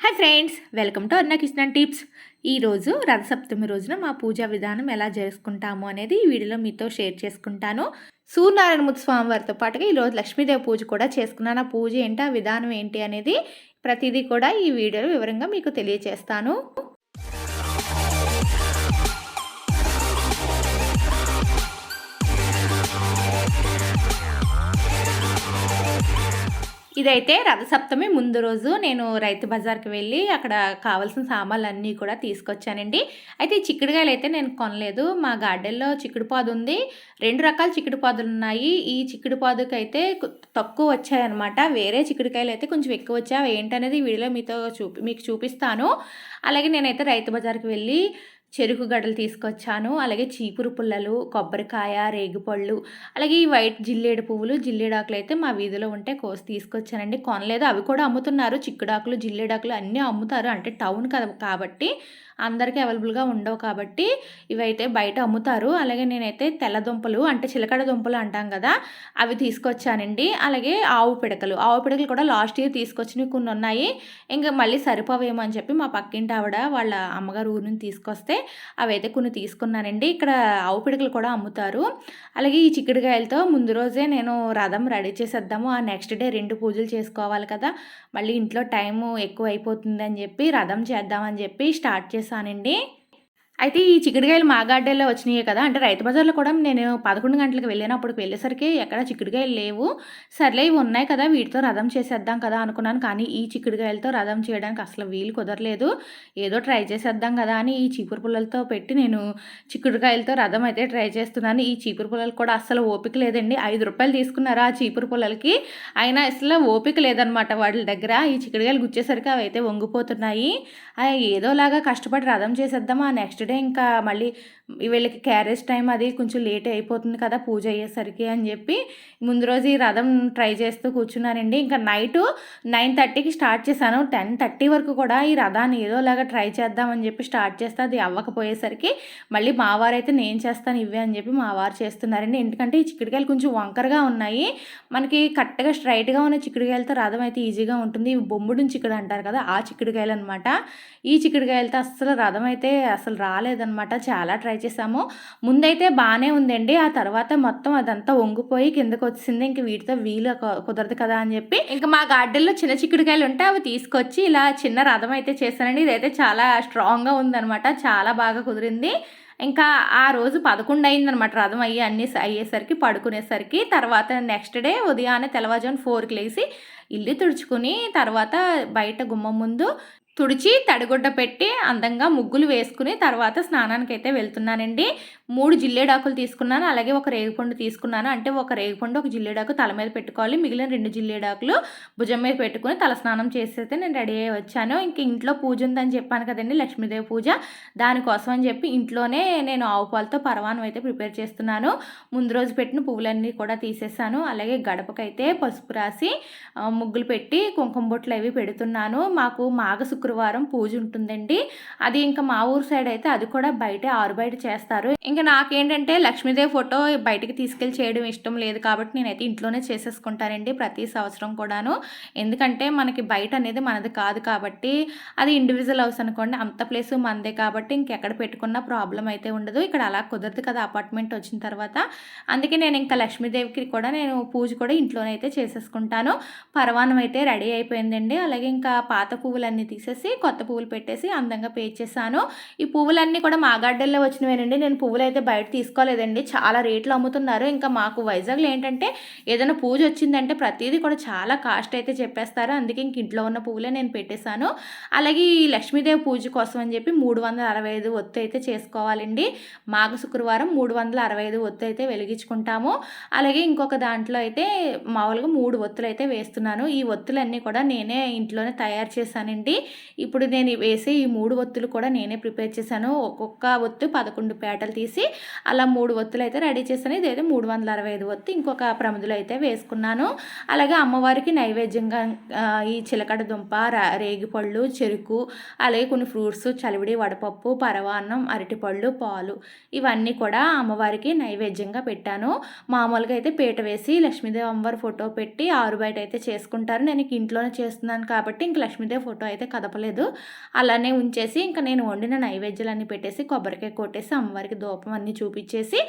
Hi friends welcome to అన్న tips ఈరోజు రథసప్తమి రోజున మా పూజా విధానం ఎలా చేసుకుంటాము అనేది ఈ వీడియోలో మీతో షేర్ చేసుకుంటాను. సూర్యనారాయణమూర్తి స్వామి వారితో పాటుగా ఈరోజు లక్ష్మీదేవి పూజ కూడా చేసుకున్నాను. ఆ పూజ ఏంటి ఆ విధానం ఏంటి అనేది ప్రతిదీ కూడా ఈ వీడియోలో వివరంగా మీకు తెలియజేస్తాను. ఇదైతే రథసప్తమి ముందు రోజు నేను రైతు బజార్కి వెళ్ళి అక్కడ కావాల్సిన సామాన్లు అన్నీ కూడా తీసుకొచ్చానండి. అయితే ఈ చిక్కుడుకాయలు అయితే నేను కొనలేదు. మా గార్డెన్లో చిక్కుడు పాదు ఉంది. రెండు రకాల చిక్కుడు పాదులు ఉన్నాయి. ఈ చిక్కుడు పాదుకి అయితే తక్కువ వచ్చాయన్నమాట. వేరే చిక్కుడుకాయలు అయితే కొంచెం ఎక్కువ వచ్చాయి. అవి ఏంటనేది వీడియోలో మీతో చూపి మీకు చూపిస్తాను. అలాగే నేనైతే రైతు బజార్కి వెళ్ళి చెరుకు గడలు తీసుకొచ్చాను. అలాగే చీపురు పుల్లలు కొబ్బరికాయ రేగుపళ్ళు అలాగే ఈ వైట్ జిల్లేడు పువ్వులు జిల్లేడాకులు అయితే మా వీధిలో ఉంటే కోసి తీసుకొచ్చానండి. కొనలేదు. అవి కూడా అమ్ముతున్నారు. చిక్కుడాకులు జిల్లేడాకులు అన్నీ అమ్ముతారు. అంటే టౌన్ కదా కాబట్టి అందరికీ అవైలబుల్గా ఉండవు కాబట్టి ఇవైతే బయట అమ్ముతారు. అలాగే నేనైతే తెల్ల దుంపలు అంటే చిలకడ దుంపలు అంటాం కదా అవి తీసుకొచ్చానండి. అలాగే ఆవు పిడకలు. ఆవు పిడకలు కూడా లాస్ట్ ఇయర్ తీసుకొచ్చినవి కొన్ని ఉన్నాయి. ఇంకా మళ్ళీ సరిపోవేమో అని చెప్పి మా పక్కింటి ఆవిడ వాళ్ళ అమ్మగారు ఊరి నుంచి తీసుకొస్తే అవైతే కొన్ని తీసుకున్నానండి. ఇక్కడ ఆవు పిడకలు కూడా అమ్ముతారు. అలాగే ఈ చిక్కుడుకాయలతో ముందు రోజే నేను రథం రెడీ చేసేద్దాము. ఆ నెక్స్ట్ డే రెండు పూజలు చేసుకోవాలి కదా మళ్ళీ ఇంట్లో టైము ఎక్కువ అయిపోతుంది అని చెప్పి రథం చేద్దామని చెప్పి స్టార్ట్ చేశానండి. అయితే ఈ చిక్కుడుకాయలు మా గార్డెన్లో వచ్చినాయి కదా. అంటే రైతు బజార్లో కూడా నేను పదకొండు గంటలకు వెళ్ళినప్పుడు వెళ్ళేసరికి ఎక్కడ చిక్కుడుకాయలు లేవు. సర్లే ఇవి ఉన్నాయి కదా వీటితో రథం చేసేద్దాం కదా అనుకున్నాను. కానీ ఈ చిక్కుడుకాయలతో రథం చేయడానికి అసలు వీలు కుదరలేదు. ఏదో ట్రై చేసేద్దాం కదా అని ఈ చీపురు పుల్లలతో పెట్టి నేను చిక్కుడుకాయలతో రథం అయితే ట్రై చేస్తున్నాను. ఈ చీపురు పుల్లలు కూడా అసలు ఓపిక లేదండి. ఐదు రూపాయలు తీసుకున్నారు ఆ చీపురు పుల్లలకి? అయినా అసలు ఓపిక లేదనమాట వాళ్ళ దగ్గర. ఈ చిక్కుడుకాయలు గుచ్చేసరికి అవి అయితే వంగిపోతున్నాయి. ఏదోలాగా కష్టపడి రథం చేసేద్దాం ఆ నెక్స్ట్ డే ఇంకా మళ్ళీ వీళ్ళకి క్యారేజ్ టైం అది కొంచెం లేట్ అయిపోతుంది కదా పూజ అయ్యేసరికి అని చెప్పి ముందు రోజు ఈ రథం ట్రై చేస్తూ కూర్చున్నానండి ఇంకా నైట్ నైన్ థర్టీకి స్టార్ట్ చేశాను. టెన్ థర్టీ వరకు కూడా ఈ రథాన్ని ఏదోలాగా ట్రై చేద్దామని చెప్పి స్టార్ట్ చేస్తే అది అవ్వకపోయేసరికి మళ్ళీ మా వారైతే నేను చేస్తాను ఇవే అని చెప్పి మా వారు చేస్తున్నారండి. ఎందుకంటే ఈ చిక్కుడుకాయలు కొంచెం వంకరగా ఉన్నాయి. మనకి కరెక్ట్గా స్ట్రైట్గా ఉన్న చిక్కుడుకాయలతో రథం అయితే ఈజీగా ఉంటుంది. బొమ్ముడిని చిక్కుడు అంటారు కదా ఆ చిక్కుడుకాయలు అనమాట ఈ చిక్కుడుకాయలతో అస్సలు రథం అయితే అసలు రాలేదనమాట చాలా ట్రై చేసాము. ముందైతే బాగానే ఉందండి. ఆ తర్వాత మొత్తం అదంతా వంగిపోయి కిందకు వచ్చింది ఇంక వీటితో వీలు కుదరదు కదా అని చెప్పి ఇంకా మా గార్డెన్లో చిన్న చిక్కుడుకాయలు ఉంటే అవి తీసుకొచ్చి ఇలా చిన్న రథం అయితే చేశానండి. ఇదైతే చాలా స్ట్రాంగ్గా ఉందనమాట చాలా బాగా కుదిరింది. ఇంకా ఆ రోజు పదకొండు అయిందనమాట రథం అయ్యి అన్ని అయ్యేసరికి పడుకునేసరికి. తర్వాత నెక్స్ట్ డే ఉదయాన్నే తెల్లవారుజామున ఫోర్కి లేచి ఇల్లు తుడుచుకుని తర్వాత బయట గుమ్మం ముందు తుడిచి తడిగుడ్డ పెట్టి అందంగా ముగ్గులు వేసుకుని తర్వాత స్నానానికి అయితే వెళ్తున్నానండి. మూడు జిల్లేడాకులు తీసుకున్నాను అలాగే ఒక రేగిపండు తీసుకున్నాను. అంటే ఒక రేగిపండు ఒక జిల్లేడాకు తల మీద పెట్టుకోవాలి. మిగిలిన రెండు జిల్లేడాకులు భుజం మీద పెట్టుకుని తల స్నానం చేసేస్తే నేను రెడీ అయ్యి వచ్చాను. ఇంక ఇంట్లో పూజ ఉందని చెప్పాను కదండి లక్ష్మీదేవి పూజ. దానికోసం అని చెప్పి ఇంట్లోనే నేను ఆవు పాలతో పరవానం అయితే ప్రిపేర్ చేస్తున్నాను. ముందు రోజు పెట్టిన పువ్వులన్నీ కూడా తీసేసాను. అలాగే గడపకైతే పసుపు రాసి ముగ్గులు పెట్టి కుంకుమ బొట్లు అవి పెడుతున్నాను. మాకు మాఘ శుక్రవారం పూజ ఉంటుందండి. అది ఇంకా మా ఊరు సైడ్ అయితే అది కూడా బయట ఆరు బయట చేస్తారు. ఇంకా నాకేంటంటే లక్ష్మీదేవి ఫోటో బయటికి తీసుకెళ్ళి చేయడం ఇష్టం లేదు కాబట్టి నేనైతే ఇంట్లోనే చేసేసుకుంటానండి ప్రతి సంవత్సరం కూడాను. ఎందుకంటే మనకి బయట అనేది మనది కాదు కాబట్టి అది ఇండివిజువల్ హౌస్ అనుకోండి అంత ప్లేస్ మనదే కాబట్టి ఇంకెక్కడ పెట్టుకున్న ప్రాబ్లం అయితే ఉండదు. ఇక్కడ అలా కుదరదు కదా అపార్ట్మెంట్ వచ్చిన తర్వాత. అందుకే నేను ఇంకా లక్ష్మీదేవికి కూడా నేను పూజ కూడా ఇంట్లోనే అయితే చేసేసుకుంటాను. పర్వాణం అయితే రెడీ అయిపోయిందండి. అలాగే ఇంకా పాత పువ్వులన్నీ తీసేసి కొత్త పువ్వులు పెట్టేసి అందంగా పేర్చేసాను ఈ పువ్వులన్నీ కూడా మా గార్డెన్లో వచ్చినవేనండి. నేను పువ్వులు అయితే బయట తీసుకోలేదండి. చాలా రేట్లు అమ్ముతున్నారు. ఇంకా మాకు వైజాగ్లో ఏంటంటే ఏదైనా పూజ వచ్చిందంటే ప్రతిదీ కూడా చాలా కాస్ట్ అయితే చెప్పేస్తారు. అందుకే ఇంక ఇంట్లో ఉన్న పువ్వులే నేను పెట్టేశాను. అలాగే ఈ లక్ష్మీదేవి పూజ కోసం అని చెప్పి మూడు వందల అరవై ఐదు ఒత్తు అయితే చేసుకోవాలండి. మాఘ శుక్రవారం మూడు వందల అరవై ఐదు ఒత్తు అయితే వెలిగించుకుంటాము. అలాగే ఇంకొక దాంట్లో అయితే మామూలుగా మూడు ఒత్తులు అయితే వేస్తున్నాను. ఈ ఒత్తులన్నీ కూడా నేనే ఇంట్లోనే తయారు చేశానండి. ఇప్పుడు నేను వేసే ఈ మూడు ఒత్తులు కూడా నేనే ప్రిపేర్ చేశాను. ఒక్కొక్క ఒత్తు పదకొండు పేటలు తీసి అలా మూడు ఒత్తులు అయితే రెడీ చేశాను. ఇదైతే మూడు వందల అరవై ఐదు ఒత్తు. ఇంకొక ప్రముదులు అయితే వేసుకున్నాను. అలాగే అమ్మవారికి నైవేద్యంగా ఈ చిలకడ దుంప రేగిపళ్ళు చెరుకు అలాగే కొన్ని ఫ్రూట్స్ చలివిడి వడపప్పు పరవాన్నం అరటిపళ్ళు పాలు ఇవన్నీ కూడా అమ్మవారికి నైవేద్యంగా పెట్టాను. మామూలుగా అయితే పీట వేసి లక్ష్మీదేవి అమ్మవారి ఫోటో పెట్టి ఆరు బయట అయితే చేసుకుంటారు. నేను ఇంట్లోనే చేస్తున్నాను కాబట్టి ఇంక లక్ష్మీదేవి ఫోటో అయితే కదపలేదు. అలానే ఉంచేసి ఇంకా నేను వండిన నైవేద్యాలన్నీ పెట్టేసి కొబ్బరికాయ కొట్టేసి అమ్మవారికి దూపం అన్నీ చూపించేసి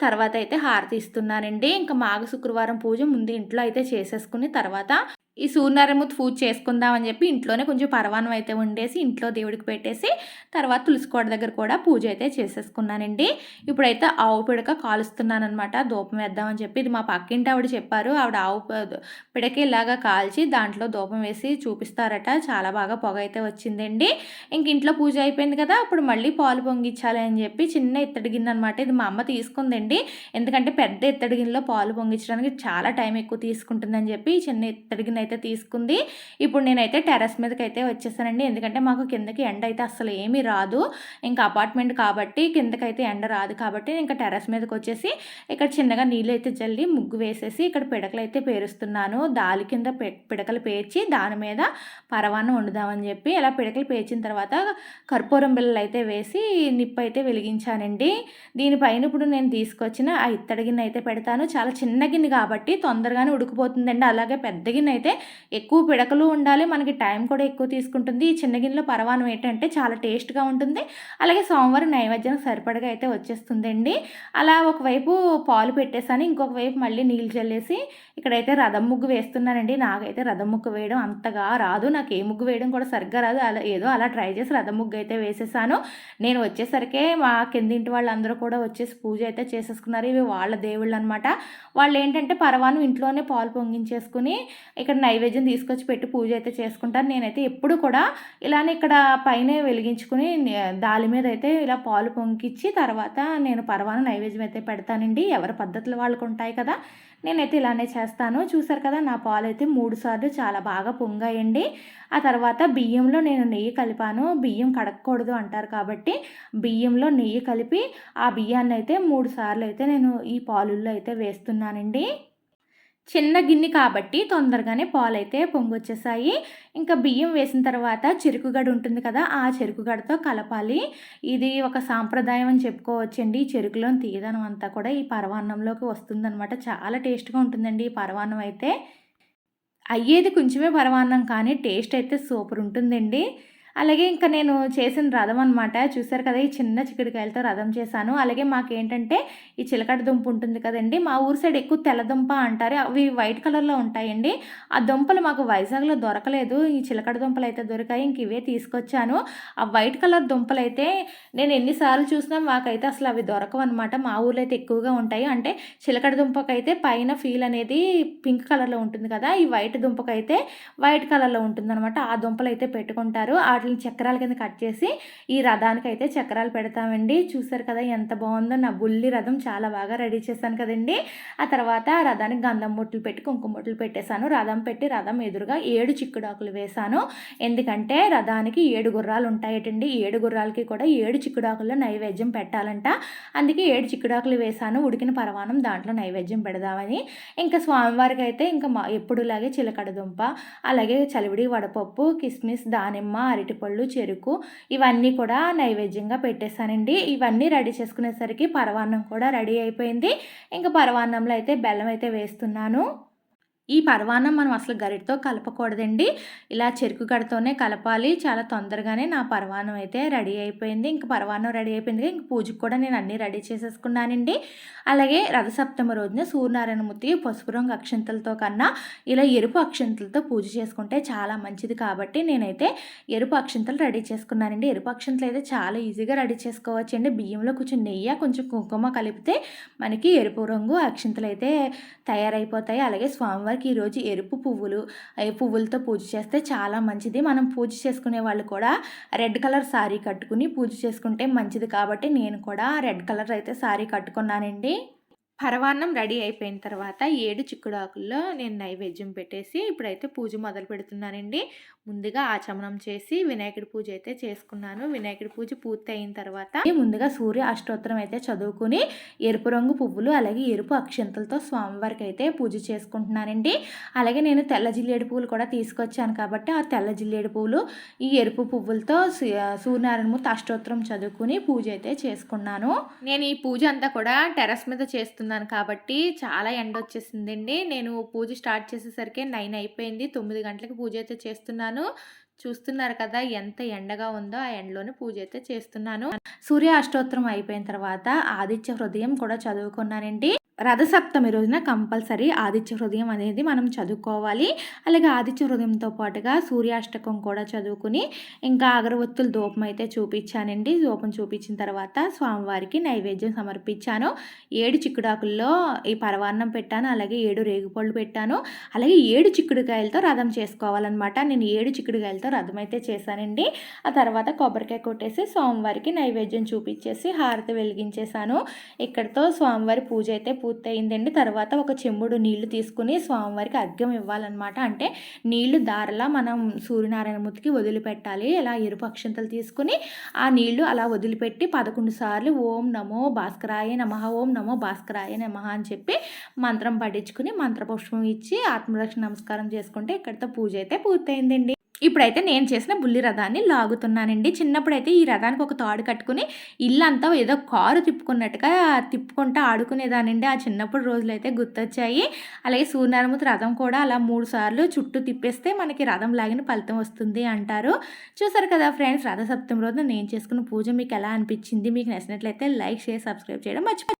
తర్వాత అయితే హారతి ఇస్తున్నానండి ఇంకా మాఘ శుక్రవారం పూజ ముందు ఇంట్లో అయితే చేసేసుకుని తర్వాత ఈ సూర్యనారాయణమూర్తి పూజ చేసుకుందామని చెప్పి ఇంట్లోనే కొంచెం పరవానం అయితే ఉండేసి ఇంట్లో దేవుడికి పెట్టేసి తర్వాత తులసికోట దగ్గర కూడా పూజ అయితే చేసేసుకున్నానండి. ఇప్పుడైతే ఆవు పిడక కాలుస్తున్నానమాట అనమాట ధూపం వేద్దామని చెప్పి. ఇది మా పక్కింటి ఆవిడ చెప్పారు. ఆవిడ ఆవు పిడక ఇలాగా కాల్చి దాంట్లో ధూపం వేసి చూపిస్తారట. చాలా బాగా పొగ అయితే వచ్చిందండి. ఇంక ఇంట్లో పూజ అయిపోయింది కదా అప్పుడు మళ్ళీ పాలు పొంగించాలి అని చెప్పి చిన్న ఇత్తడి గిన్నె అనమాట ఇది మా అమ్మ తీసుకుందండి. ఎందుకంటే పెద్ద ఇత్తడి గిన్నెలో పాలు పొంగించడానికి చాలా టైం ఎక్కువ తీసుకుంటుందని చెప్పి చిన్న ఇత్తడి గిన్నె అయితే తీసుకుంది. ఇప్పుడు నేనైతే టెర్రస్ మీదకి అయితే వచ్చేసానండి. ఎందుకంటే మాకు కిందకి ఎండ అయితే అసలు ఏమీ రాదు. ఇంకా అపార్ట్మెంట్ కాబట్టి కిందకైతే ఎండ రాదు కాబట్టి ఇంకా టెర్రస్ మీదకి వచ్చేసి ఇక్కడ చిన్నగా నీళ్ళు అయితే జల్లి ముగ్గు వేసేసి ఇక్కడ పిడకలు అయితే పేరుస్తున్నాను. దాలి కింద పిడకలు పేర్చి దాని మీద పరవాన్నం వండుదామని చెప్పి ఇలా పిడకలు పేర్చిన తర్వాత కర్పూరం బిళ్ళలు అయితే వేసి నిప్పు అయితే వెలిగించానండి దీనిపైన ఇప్పుడు నేను తీసుకొచ్చిన ఆ ఇత్తడి గిన్నె అయితే పెడతాను. చాలా చిన్న గిన్నె కాబట్టి తొందరగానే ఉడికిపోతుందండి. అలాగే పెద్ద గిన్నె అయితే ఎక్కువ పిడకలు ఉండాలి మనకి టైం కూడా ఎక్కువ తీసుకుంటుంది. ఈ చిన్న గిన్నెలో పరవానం ఏంటంటే చాలా టేస్ట్గా ఉంటుంది. అలాగే సోమవారం నైవేద్యం సరిపడగా అయితే వచ్చేస్తుందండి. అలా ఒకవైపు పాలు పెట్టేసాను ఇంకొక వైపు మళ్ళీ నీళ్ళు చల్లేసి ఇక్కడైతే రథం ముగ్గు వేస్తున్నానండి. నాకైతే రథం ముగ్గు వేయడం అంతగా రాదు. నాకు ఏ ముగ్గు వేయడం కూడా సరిగ్గా రాదు. అలా ఏదో అలా ట్రై చేసి రథం ముగ్గు అయితే వేసేసాను. నేను వచ్చేసరికి మా కిందింటి వాళ్ళందరూ కూడా వచ్చేసి పూజ అయితే చేసేసుకున్నారు. ఇవి వాళ్ళ దేవుళ్ళు అనమాట వాళ్ళు ఏంటంటే పరవాను ఇంట్లోనే పాలు పొంగించేసుకుని ఇక్కడ నైవేద్యం తీసుకొచ్చి పెట్టి పూజ అయితే చేసుకుంటారు నేనైతే ఎప్పుడు కూడా ఇలానే ఇక్కడ పైన వెలిగించుకుని దాలి మీద అయితే ఇలా పాలు పొంగిచ్చి తర్వాత నేను పరవాను నైవేద్యం అయితే పెడతానండి. ఎవరి పద్ధతులు వాళ్ళకు ఉంటాయి కదా నేనైతే ఇలానే చేస్తాను. చూసారు కదా నా పాలు అయితే మూడు సార్లు చాలా బాగా పొంగాయండి. ఆ తర్వాత బియ్యంలో నేను నెయ్యి కలిపాను. బియ్యం కడగకూడదు అంటారు కాబట్టి బియ్యంలో నెయ్యి కలిపి ఆ బియ్యాన్ని అయితే మూడు సార్లు అయితే నేను ఈ పాలుల్లో అయితే వేస్తున్నానండి. చిన్న గిన్నె కాబట్టి తొందరగానే పాలైతే పొంగొచ్చేసాయి. ఇంకా బియ్యం వేసిన తర్వాత చెరుకుగడ ఉంటుంది కదా ఆ చెరుకుగడతో కలపాలి. ఇది ఒక సాంప్రదాయం అని చెప్పుకోవచ్చండి. ఈ చెరుకులోని తీయదనం అంతా కూడా ఈ పరవాన్నంలోకి వస్తుందనమాట చాలా టేస్ట్గా ఉంటుందండి ఈ పరవాన్నం అయితే. అయ్యేది కొంచెమే పరవాన్నం కానీ టేస్ట్ అయితే సూపర్ ఉంటుందండి. అలాగే ఇంకా నేను చేసిన రథం అనమాట చూసారు కదా ఈ చిన్న చిక్కుడుకాయలతో రథం చేశాను. అలాగే మాకేంటంటే ఈ చిలకడ దుంప ఉంటుంది కదండి మా ఊరు సైడ్ ఎక్కువ తెల్లదుంప అంటారు. అవి వైట్ కలర్లో ఉంటాయండి. ఆ దుంపలు మాకు వైజాగ్లో దొరకలేదు. ఈ చిలకడ దుంపలు అయితే దొరికాయి. ఇంక ఇవే తీసుకొచ్చాను. ఆ వైట్ కలర్ దుంపలు అయితే నేను ఎన్నిసార్లు చూసినా మాకైతే అసలు అవి దొరకవు అనమాట మా ఊర్లో అయితే ఎక్కువగా ఉంటాయి. అంటే చిలకడ దుంపకైతే పైన ఫీల్ అనేది పింక్ కలర్లో ఉంటుంది కదా ఈ వైట్ దుంపకైతే వైట్ కలర్లో ఉంటుంది అనమాట ఆ దుంపలు అయితే పెట్టుకుంటారు. వాటిని చక్రాల కింద కట్ చేసి ఈ రథానికి అయితే చక్రాలు పెడతామండి. చూసారు కదా ఎంత బాగుందో. నా బుల్లి రథం చాలా బాగా రెడీ చేశాను కదండి. ఆ తర్వాత ఆ రథానికి గంధం బొట్లు పెట్టి కుంకుమ బొట్లు పెట్టేశాను. రథం పెట్టి రథం ఎదురుగా ఏడు చిక్కుడాకులు వేశాను. ఎందుకంటే రథానికి ఏడు గుర్రాలు ఉంటాయటండి. ఏడు గుర్రాలకి కూడా ఏడు చిక్కుడాకుల్లో నైవేద్యం పెట్టాలంట. అందుకే ఏడు చిక్కుడాకులు వేశాను. ఉడికిన పరమాణం దాంట్లో నైవేద్యం పెడదామని. ఇంకా స్వామివారికి అయితే ఇంకా మా ఎప్పుడులాగే చిలకడ దుంప అలాగే చలివిడి వడపప్పు కిస్మిస్ దానిమ్మ అరటిపళ్ళు చెరుకు ఇవన్నీ కూడా నైవేద్యంగా పెట్టేశానండి. ఇవన్నీ రెడీ చేసుకునేసరికి పరవాన్నం కూడా రెడీ అయిపోయింది. ఇంకా పరవాన్నంలో అయితే బెల్లం అయితే వేస్తున్నాను. ఈ పరవాన్నం మనం అసలు గరిటతో కలపకూడదండి. ఇలా చెరుకు గడతోనే కలపాలి. చాలా తొందరగానే నా పరవాన్నం అయితే రెడీ అయిపోయింది. ఇంక పరవాన్నం రెడీ అయిపోయింది ఇంక పూజకు కూడా నేను అన్నీ రెడీ చేసేసుకున్నానండి. అలాగే రథసప్తమి రోజున సూర్యనారాయణమూర్తి పసుపు రంగు అక్షంతలతో కన్నా ఇలా ఎరుపు అక్షంతలతో పూజ చేసుకుంటే చాలా మంచిది కాబట్టి నేనైతే ఎరుపు అక్షంతలు రెడీ చేసుకున్నానండి. ఎరుపు అక్షంతలు అయితే చాలా ఈజీగా రెడీ చేసుకోవచ్చండి. బియ్యంలో కొంచెం నెయ్యి కొంచెం కుంకుమ కలిపితే మనకి ఎరుపు రంగు అక్షంతలు అయితే తయారైపోతాయి. అలాగే స్వామివారికి ఈరోజు ఎరుపు పువ్వులు పువ్వులతో పూజ చేస్తే చాలా మంచిది. మనం పూజ చేసుకునే వాళ్ళు కూడా రెడ్ కలర్ శారీ కట్టుకుని పూజ చేసుకుంటే మంచిది. కాబట్టి నేను కూడా రెడ్ కలర్ అయితే శారీ కట్టుకున్నానండి. పరవాన్నం రెడీ అయిపోయిన తర్వాత ఏడు చిక్కుడాకుల్లో నేను నైవేద్యం పెట్టేసి ఇప్పుడైతే పూజ మొదలు పెడుతున్నానండి. ముందుగా ఆచమనం చేసి వినాయకుడి పూజ అయితే చేసుకున్నాను. వినాయకుడి పూజ పూర్తి అయిన తర్వాత ముందుగా సూర్య అష్టోత్తరం అయితే చదువుకుని ఎరుపు రంగు పువ్వులు అలాగే ఎరుపు అక్షంతలతో స్వామివారికి అయితే పూజ చేసుకుంటున్నానండి. అలాగే నేను తెల్ల జిల్లేడు పువ్వులు కూడా తీసుకొచ్చాను కాబట్టి ఆ తెల్ల జిల్లేడు పువ్వులు ఈ ఎరుపు పువ్వులతో సూర్యనారాయణమూర్తి అష్టోత్తరం చదువుకుని పూజ అయితే చేసుకున్నాను. నేను ఈ పూజ అంతా కూడా టెర్రస్ మీద చేస్తున్నాను. కాబట్టి చాలా ఎండ వచ్చేసిందండి. నేను పూజ స్టార్ట్ చేసేసరికి నైన్ అయిపోయింది. తొమ్మిది గంటలకు పూజ అయితే చేస్తున్నాను. చూస్తున్నారు కదా ఎంత ఎండగా ఉందో ఆ ఎండలోనే పూజ అయితే చేస్తున్నాను. సూర్య అష్టోత్తరం అయిపోయిన తర్వాత ఆదిత్య హృదయం కూడా చదువుకున్నానండి. రథసప్తమి రోజున కంపల్సరీ ఆదిత్య హృదయం అనేది మనం చదువుకోవాలి. అలాగే ఆదిత్య హృదయంతో పాటుగా సూర్యాష్టకం కూడా చదువుకుని ఇంకా అగరవత్తుల ధూపం అయితే చూపించానండి. ధూపం చూపించిన తర్వాత స్వామివారికి నైవేద్యం సమర్పించాను. ఏడు చిక్కుడాకుల్లో ఈ పరవాన్నం పెట్టాను. అలాగే ఏడు రేగుపళ్ళు పెట్టాను. అలాగే ఏడు చిక్కుడుకాయలతో రథం చేసుకోవాలన్నమాట. నేను ఏడు చిక్కుడుకాయలతో రథం అయితే చేశానండి. ఆ తర్వాత కొబ్బరికాయ కొట్టేసి స్వామివారికి నైవేద్యం చూపించేసి హారతి వెలిగించేశాను. ఇక్కడితో స్వామివారి పూజ అయితే పూర్తయిందండి. తర్వాత ఒక చెంబుడు నీళ్ళు తీసుకుని స్వామివారికి అర్ఘ్యం ఇవ్వాలన్నమాట. అంటే నీళ్ళు దారలా మనం సూర్యనారాయణమూర్తికి వదిలిపెట్టాలి. ఇలా ఎరుపు అక్షంతలు తీసుకుని ఆ నీళ్ళు అలా వదిలిపెట్టి పదకొండు సార్లు ఓం నమో భాస్కరాయ నమ ఓం నమో భాస్కరాయ నమ అని చెప్పి మంత్రం పఠించుకుని మంత్రపుష్పం ఇచ్చి ఆత్మరక్షణ నమస్కారం చేసుకుంటే ఇక్కడితో పూజ అయితే పూర్తయిందండి. ఇప్పుడైతే నేను చేసిన బుల్లి రథాన్ని లాగుతున్నానండి. చిన్నప్పుడైతే ఈ రథానికి ఒక తాడు కట్టుకుని ఇల్లంతా ఏదో కారు తిప్పుకున్నట్టుగా తిప్పుకుంటూ ఆడుకునేదానండి. ఆ చిన్నప్పుడు రోజులు అయితే గుర్తొచ్చాయి. అలాగే సూర్యనారాయణమూర్తి రథం కూడా అలా మూడు సార్లు చుట్టూ తిప్పేస్తే మనకి రథం లాగిన ఫలితం వస్తుంది అంటారు. చూసారు కదా ఫ్రెండ్స్ రథసప్తమి రోజున నేను చేసుకున్న పూజ మీకు ఎలా అనిపించింది? మీకు నచ్చినట్లయితే లైక్ షేర్ సబ్స్క్రైబ్ చేయడం మర్చిపోయి